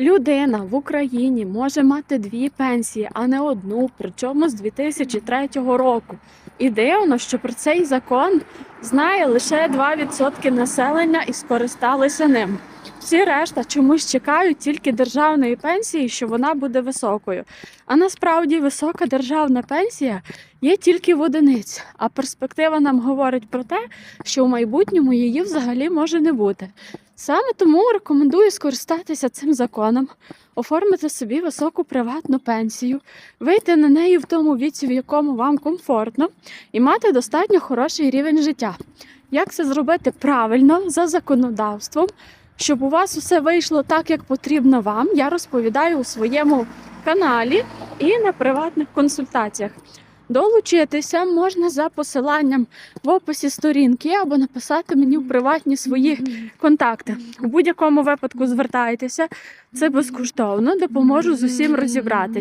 Людина в Україні може мати дві пенсії, а не одну, причому з 2003 року. І дивно, що про цей закон знає лише 2% населення і скористалися ним. Всі решта чомусь чекають тільки державної пенсії, що вона буде високою. А насправді висока державна пенсія є тільки в одиниць. А перспектива нам говорить про те, що в майбутньому її взагалі може не бути. Саме тому рекомендую скористатися цим законом, оформити собі високу приватну пенсію, вийти на неї в тому віці, в якому вам комфортно, і мати достатньо хороший рівень життя. Як це зробити правильно за законодавством, щоб у вас усе вийшло так, як потрібно вам, я розповідаю у своєму каналі і на приватних консультаціях. Долучитися можна за посиланням в описі сторінки або написати мені в приватні свої контакти. У будь-якому випадку звертайтеся, це безкоштовно, допоможу з усім розібратись.